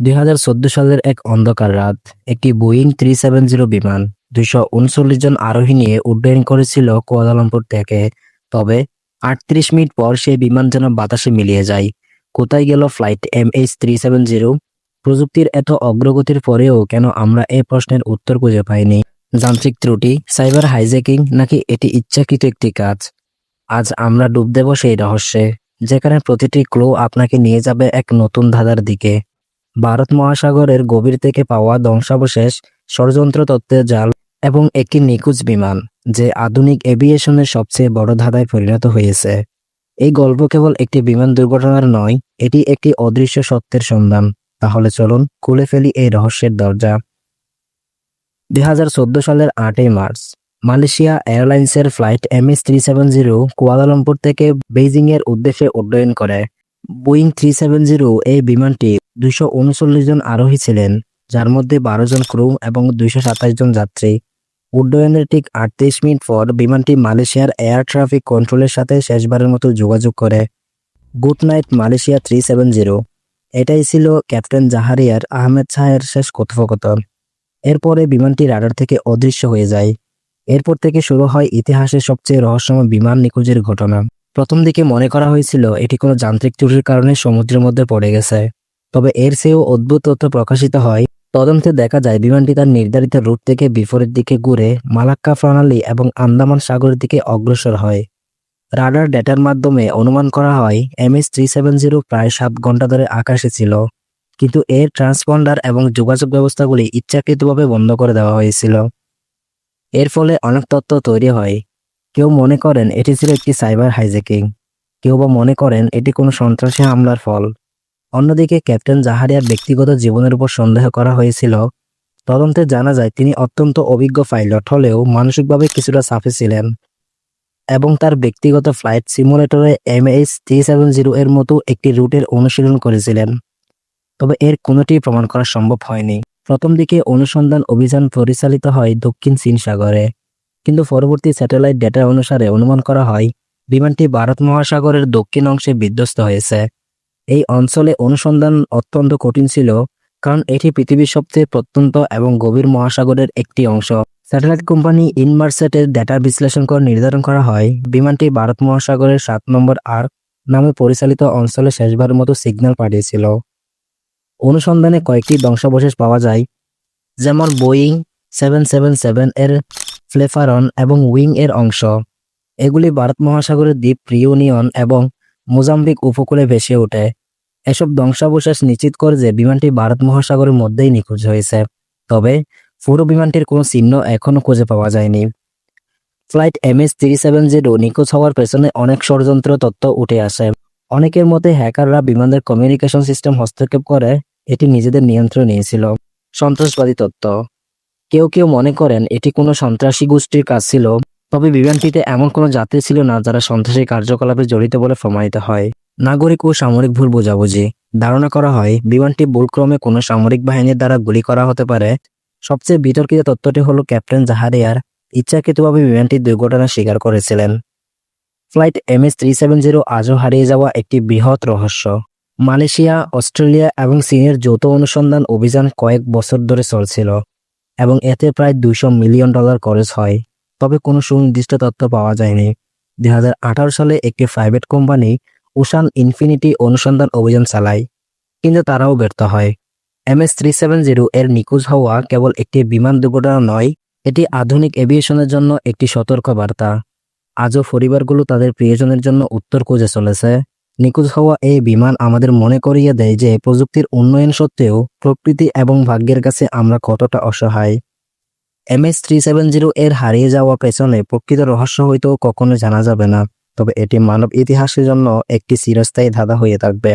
দুই হাজার চোদ্দ সালের এক অন্ধকার রাত, একটি বোয়িং থ্রি সেভেন জিরো বিমান দুইশো উনচল্লিশ জন আরোহী নিয়ে উড্ডয়ন করেছিল কুয়ালালামপুর থেকে। তবে আটত্রিশ মিনিট পর সেই বিমান যেন বাতাসে মিলিয়ে যায়। কোথায় গেল flight M H three seven zero? প্রযুক্তির এত অগ্রগতির পরেও কেন আমরা এই প্রশ্নের উত্তর খুঁজে পাইনি? যান্ত্রিক ত্রুটি, সাইবার হাইজ্যাকিং নাকি এটি ইচ্ছাকৃত একটি কাজ? আজ আমরা ডুব দেব সেই রহস্যে, যেখানে প্রতিটি ক্লো আপনাকে নিয়ে যাবে এক নতুন ধাঁধার দিকে। ভারত মহাসাগরের গভীর থেকে পাওয়া ধ্বংসাবশেষ ষড়যন্ত্র তত্ত্বের জাল এবং একটি নিখোঁজ বিমান, যে আধুনিক এভিয়েশনের সবচেয়ে বড় ধাঁধায় পরিণত হয়েছে। এই গল্প কেবল একটি বিমান দুর্ঘটনার নয়, এটি একটি অদৃশ্য সত্যের সন্ধান। তাহলে চলুন খুলে ফেলি এই রহস্যের দরজা। দুই হাজার চোদ্দ সালের আটই মার্চ, মালয়েশিয়া এয়ারলাইন্সের flight MS three seven zero Kuala Lumpur থেকে বেইজিংয়ের উদ্দেশ্যে উড্ডয়ন করে। বোয়িং থ্রি সেভেন জিরো এই বিমানটি দুইশো উনচল্লিশ জন আরোহী ছিলেন, যার মধ্যে বারো জন ক্রু এবং দুইশো সাতাশ জন যাত্রী। উড্ডয়নের ঠিক আটত্রিশ মিনিট পর বিমানটি মালয়েশিয়ার এয়ার ট্রাফিক কন্ট্রোলের সাথে শেষবারের মতো যোগাযোগ করে। Good night Malaysia three seven zero এটাই ছিল ক্যাপ্টেন জাহারিয়ার আহমেদ শাহের শেষ কথোপকথন। এরপরে বিমানটি রাডার থেকে অদৃশ্য হয়ে যায়। এরপর থেকে শুরু হয় ইতিহাসের সবচেয়ে রহস্যময় বিমান নিখোঁজের ঘটনা। প্রথম দিকে মনে করা হয়েছিল এটি কোনো যান্ত্রিক ত্রুটির কারণে সমুদ্রের মধ্যে পড়ে গেছে। তবে এর চেয়েও অদ্ভুত তথ্য প্রকাশিত হয়, তদন্তে দেখা যায় বিমানটি তার নির্ধারিত রুট থেকে বিপরীত দিকে ঘুরে মালাক্কা প্রণালী এবং আন্দামান সাগরের দিকে অগ্রসর হয়। রাডার ডেটার মাধ্যমে অনুমান করা হয়, এমএস থ্রি সেভেন জিরো প্রায় সাত ঘণ্টা ধরে আকাশে ছিল, কিন্তু এর ট্রান্সপন্ডার এবং যোগাযোগ ব্যবস্থাগুলি ইচ্ছাকৃতভাবে বন্ধ করে দেওয়া হয়েছিল। এর ফলে অনেক তথ্য তৈরি হয়। কেউ মনে করেন এটি ছিল একটি সাইবার হাইজ্যাকিং। কেউ বা মনে করেন এটি কোনো সন্ত্রাসী হামলার ফল। অন্যদিকে ক্যাপ্টেন জাহারিয়ার ব্যক্তিগত জীবনের উপর সন্দেহ করা হয়েছিল। তদন্তে জানা যায়, তিনি অত্যন্ত অভিজ্ঞ পাইলট হলেও মানসিকভাবে কিছুটা সাফে ছিলেন এবং তার ব্যক্তিগত flight সিমুলেটরে M H three seven zero এর মতো একটি রুটের অনুশীলন করেছিলেন। তবে এর কোনোটি প্রমাণ করা সম্ভব হয়নি। প্রথম দিকে অনুসন্ধান অভিযান পরিচালিত হয় দক্ষিণ চীন সাগরে। কিন্তু পরবর্তী স্যাটেলাইট ডেটা অনুসারে অনুমান করা হয়, বিমানটি ভারত মহাসাগরের দক্ষিণ অংশে বিধ্বস্ত হয়েছে। এই অঞ্চলে অনুসন্ধান অত্যন্ত কঠিন ছিল, কারণ এটি পৃথিবীর সবচেয়ে প্রত্যন্ত এবং গভীর মহাসাগরের একটি অংশ। স্যাটেলাইট কোম্পানি ইনমার্সেটের ডেটা বিশ্লেষণ করে নির্ধারণ করা হয়, বিমানটি ভারত মহাসাগরের সাত নম্বর আর্ক নামে পরিচালিত অঞ্চলে শেষবারের মতো সিগন্যাল পাঠিয়েছিল। অনুসন্ধানে কয়েকটি ধ্বংসাবশেষ পাওয়া যায়, যেমন বোয়িং সেভেন সেভেন সেভেন এর ফ্লেফারন এবং উইং এর অংশ। এগুলি ভারত মহাসাগরের দ্বীপ রিউনিয়ন এবং মোজাম্বিক উপকূলে ভেসে ওঠে। এসব ধ্বংসাবশেষ নিশ্চিত করে যে বিমানটি ভারত মহাসাগরের মধ্যেই নিখোঁজ হয়েছে। তবে পুরো বিমানটির কোনো চিহ্ন এখনও খুঁজে পাওয়া যায়নি। Flight MS three seven zero নিখোঁজ হওয়ার পেছনে অনেক ষড়যন্ত্র তথ্য উঠে আসে। অনেকের মতে হ্যাকাররা বিমানের কমিউনিকেশন সিস্টেম হস্তক্ষেপ করে এটি নিজেদের নিয়ন্ত্রণ নিয়েছিল। সন্ত্রাসবাদী তত্ত্ব। কেউ কেউ মনে করেন এটি কোনো সন্ত্রাসী গোষ্ঠীর কাজ ছিল, তবে বিমানটিতে এমন কোনো যাত্রী ছিল না যারা সন্ত্রাসী কার্যকলাপে জড়িত বলে প্রমাণিত হয়। নাগরিক ও সামরিক ভুল বোঝাবুঝি। ধারণা করা হয়, বিমানটি ভুলক্রমে কোনো সামরিক বাহিনীর দ্বারা গুলি করা হতে পারে। সবচেয়ে বিতর্কিত তথ্যটি হলো ক্যাপ্টেন জাহারিয়ার ইচ্ছাকৃতভাবে বিমানটি দুর্ঘটনা স্বীকার করেছিলেন। Flight MS three seven zero আজও হারিয়ে যাওয়া একটি বৃহৎ রহস্য। মালয়েশিয়া, অস্ট্রেলিয়া এবং চীনের যৌথ অনুসন্ধান অভিযান কয়েক বছর ধরে চলছিল। এবং এতে প্রায় দুইশো মিলিয়ন ডলার খরচ হয়। তবে কোনো সুনির্দিষ্ট তথ্য পাওয়া যায়নি। দুই হাজার আঠারো সালে একটি প্রাইভেট কোম্পানি উশান ইনফিনিটি অনুসন্ধান অভিযান চালায়, কিন্তু তারাও ব্যর্থ হয়। এমএস থ্রি সেভেন জিরো এর নিখোঁজ হওয়া কেবল একটি বিমান দুর্ঘটনা নয়, এটি আধুনিক এভিয়েশনের জন্য একটি সতর্ক বার্তা আজও পরিবারগুলো তাদের প্রিয়জনের জন্য উত্তর খুঁজে চলেছে। নিখোঁজ হওয়া এই বিমান আমাদের মনে করিয়ে দেয় যে প্রযুক্তির উন্নয়ন সত্ত্বেও প্রকৃতি এবং ভাগ্যের কাছে আমরা কতটা অসহায়। এমএস থ্রি সেভেন জিরো এর হারিয়ে যাওয়া পেছনে প্রকৃত রহস্য হয়তো কখনো জানা যাবে না, তবে এটি মানব ইতিহাসের জন্য একটি চিরস্থায়ী ধাঁধা হয়ে থাকবে।